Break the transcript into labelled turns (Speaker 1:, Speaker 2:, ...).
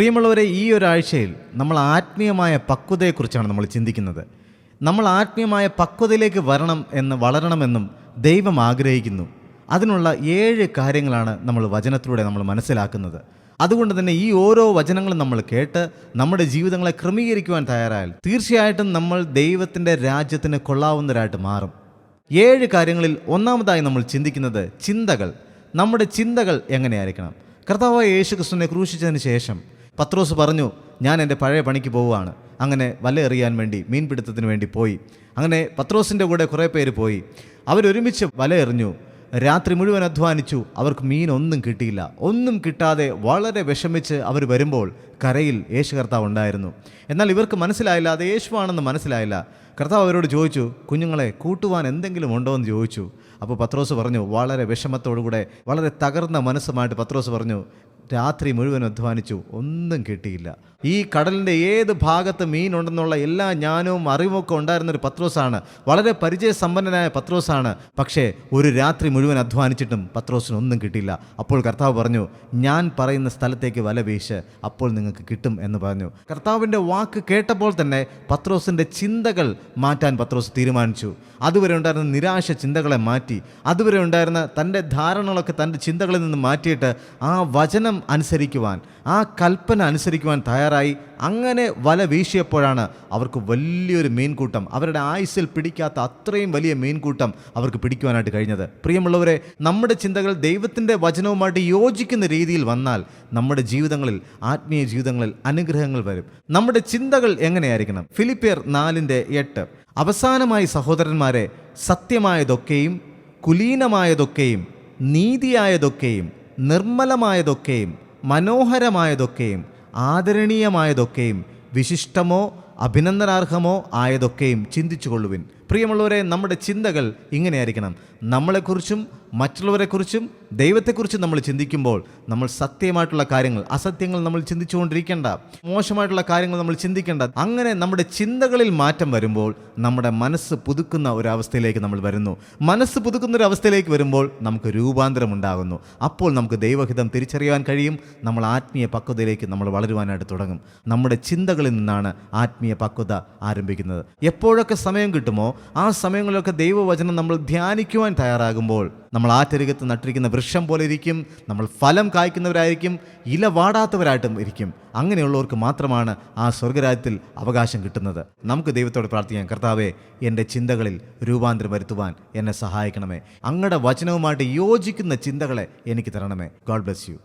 Speaker 1: പ്രിയമുള്ളവരെ ഈ ഒരാഴ്ചയിൽ നമ്മൾ ആത്മീയമായ പക്വതയെക്കുറിച്ചാണ് നമ്മൾ ചിന്തിക്കുന്നത്. നമ്മൾ ആത്മീയമായ പക്വതയിലേക്ക് വരണം എന്ന് വളരണമെന്നും ദൈവം ആഗ്രഹിക്കുന്നു. അതിനുള്ള ഏഴ് കാര്യങ്ങളാണ് നമ്മൾ വചനത്തിലൂടെ നമ്മൾ മനസ്സിലാക്കുന്നത്. അതുകൊണ്ട് തന്നെ ഈ ഓരോ വചനങ്ങളും നമ്മൾ കേട്ട് നമ്മുടെ ജീവിതങ്ങളെ ക്രമീകരിക്കുവാൻ തയ്യാറായാൽ തീർച്ചയായിട്ടും നമ്മൾ ദൈവത്തിന്റെ രാജ്യത്തിന് കൊള്ളാവുന്നവരായിട്ട് മാറും. ഏഴ് കാര്യങ്ങളിൽ ഒന്നാമതായി നമ്മൾ ചിന്തിക്കുന്നത് ചിന്തകൾ. നമ്മുടെ ചിന്തകൾ എങ്ങനെയായിരിക്കണം? കർത്താവായ യേശു ക്രിസ്തുവിനെ ക്രൂശിച്ചതിന് ശേഷം പത്രോസ് പറഞ്ഞു ഞാൻ എന്റെ പഴയ പണിക്ക് പോവുകയാണ്. അങ്ങനെ വല എറിയാൻ വേണ്ടി മീൻപിടുത്തത്തിന് വേണ്ടി പോയി. അങ്ങനെ പത്രോസിന്റെ കൂടെ കുറേ പേര് പോയി. അവരൊരുമിച്ച് വല എറിഞ്ഞു. രാത്രി മുഴുവൻ അധ്വാനിച്ചു. അവർക്ക് മീൻ ഒന്നും കിട്ടിയില്ല. ഒന്നും കിട്ടാതെ വളരെ വിഷമിച്ച് അവർ വരുമ്പോൾ കരയിൽ യേശു കർത്താവ് ഉണ്ടായിരുന്നു. എന്നാൽ ഇവർക്ക് മനസ്സിലായില്ല അത് യേശുവാണെന്ന് മനസ്സിലായില്ല. കർത്താവ് അവരോട് ചോദിച്ചു കുഞ്ഞുങ്ങളെ കൂട്ടുവാൻ എന്തെങ്കിലും ഉണ്ടോ? എന്ന് ചോദിച്ചു. അപ്പോൾ പത്രോസ് പറഞ്ഞു വളരെ വിഷമത്തോടുകൂടെ വളരെ തകർന്ന മനസ്സുമായിട്ട് പത്രോസ് പറഞ്ഞു രാത്രി മുഴുവൻ അധ്വാനിച്ചു. ഒന്നും കിട്ടിയില്ല. ഈ കടലിന്റെ ഏത് ഭാഗത്ത് മീനുണ്ടെന്നുള്ള എല്ലാ ജ്ഞാനവും അറിവുമൊക്കെ ഉണ്ടായിരുന്ന ഒരു പത്രോസാണ്. വളരെ പരിചയസമ്പന്നനായ പത്രോസാണ്. പക്ഷേ ഒരു രാത്രി മുഴുവൻ അധ്വാനിച്ചിട്ടും പത്രോസിന് ഒന്നും കിട്ടിയില്ല. അപ്പോൾ കർത്താവ് പറഞ്ഞു ഞാൻ പറയുന്ന സ്ഥലത്തേക്ക് വല വീശ്. അപ്പോൾ നിങ്ങൾക്ക് കിട്ടും എന്ന് പറഞ്ഞു. കർത്താവിന്റെ വാക്ക് കേട്ടപ്പോൾ തന്നെ പത്രോസിന്റെ ചിന്തകൾ മാറ്റാൻ പത്രോസ് തീരുമാനിച്ചു. അതുവരെ ഉണ്ടായിരുന്ന നിരാശ ചിന്തകളെ മാറ്റി. അതുവരെ ഉണ്ടായിരുന്ന തന്റെ ധാരണകളൊക്കെ തന്റെ ചിന്തകളിൽ നിന്ന് മാറ്റിയിട്ട് ആ വചനം അനുസരിക്കുവാൻ ആ കൽപ്പന അനുസരിക്കുവാൻ തയ്യാറായി. അങ്ങനെ വല വീശിയപ്പോഴാണ് അവർക്ക് വലിയൊരു മീൻകൂട്ടം. അവരുടെ ആയുസ്സിൽ പിടിക്കാത്ത അത്രയും വലിയ മീൻകൂട്ടം അവർക്ക് പിടിക്കുവാനായിട്ട് കഴിഞ്ഞത്. പ്രിയമുള്ളവരെ നമ്മുടെ ചിന്തകൾ ദൈവത്തിന്റെ വചനവുമായിട്ട് യോജിക്കുന്ന രീതിയിൽ വന്നാൽ നമ്മുടെ ജീവിതങ്ങളിൽ ആത്മീയ ജീവിതങ്ങളിൽ അനുഗ്രഹങ്ങൾ വരും. നമ്മുടെ ചിന്തകൾ എങ്ങനെയായിരിക്കണം? ഫിലിപ്പിയർ നാലിന്റെ എട്ട്. അവസാനമായി സഹോദരന്മാരെ സത്യമായതൊക്കെയും കുലീനമായതൊക്കെയും നീതിയായതൊക്കെയും നിർമ്മലമായതൊക്കെയും മനോഹരമായതൊക്കെയും ആദരണീയമായതൊക്കെയും വിശിഷ്ടമോ അഭിനന്ദനാർഹമോ ആയതൊക്കെയും ചിന്തിച്ചു കൊള്ളുവിൻ പ്രിയമുള്ളവരെ നമ്മുടെ ചിന്തകൾ ഇങ്ങനെയായിരിക്കണം. നമ്മളെക്കുറിച്ചും മറ്റുള്ളവരെക്കുറിച്ചും ദൈവത്തെക്കുറിച്ചും നമ്മൾ ചിന്തിക്കുമ്പോൾ നമ്മൾ സത്യമായിട്ടുള്ള കാര്യങ്ങൾ അസത്യങ്ങൾ നമ്മൾ ചിന്തിച്ചുകൊണ്ടിരിക്കേണ്ട മോശമായിട്ടുള്ള കാര്യങ്ങൾ നമ്മൾ ചിന്തിക്കേണ്ട അങ്ങനെ നമ്മുടെ ചിന്തകളിൽ മാറ്റം വരുമ്പോൾ നമ്മുടെ മനസ്സ് പുതുക്കുന്ന ഒരു അവസ്ഥയിലേക്ക് നമ്മൾ വരുന്നു. മനസ്സ് പുതുക്കുന്ന ഒരു അവസ്ഥയിലേക്ക് വരുമ്പോൾ നമുക്ക് രൂപാന്തരം ഉണ്ടാകുന്നു. അപ്പോൾ നമുക്ക് ദൈവഹിതം തിരിച്ചറിയാൻ കഴിയും. നമ്മൾ ആത്മീയ പക്വതയിലേക്ക് നമ്മൾ വളരുവാനായിട്ട് തുടങ്ങും. നമ്മുടെ ചിന്തകളിൽ നിന്നാണ് ആത്മീയ പക്വത ആരംഭിക്കുന്നത്. എപ്പോഴൊക്കെ സമയം കിട്ടുമോ ആ സമയങ്ങളിലൊക്കെ ദൈവവചനം നമ്മൾ ധ്യാനിക്കുവാൻ തയ്യാറാകുമ്പോൾ നമ്മൾ ആറ്റരികത്ത് നട്ടിരിക്കുന്ന വൃക്ഷം പോലെ ഇരിക്കും നമ്മൾ ഫലം കായ്ക്കുന്നവരായിരിക്കും ഇല വാടാത്തവരായിട്ടും ഇരിക്കും. അങ്ങനെയുള്ളവർക്ക് മാത്രമാണ് ആ സ്വർഗരാജ്യത്തിൽ അവകാശം കിട്ടുന്നത്. നമുക്ക് ദൈവത്തോട് പ്രാർത്ഥിക്കാം കർത്താവെ എന്റെ ചിന്തകളിൽ രൂപാന്തരം വരുത്തുവാൻ എന്നെ സഹായിക്കണമേ. അങ്ങയുടെ വചനവുമായിട്ട് യോജിക്കുന്ന ചിന്തകളെ എനിക്ക് തരണമേ. God bless you.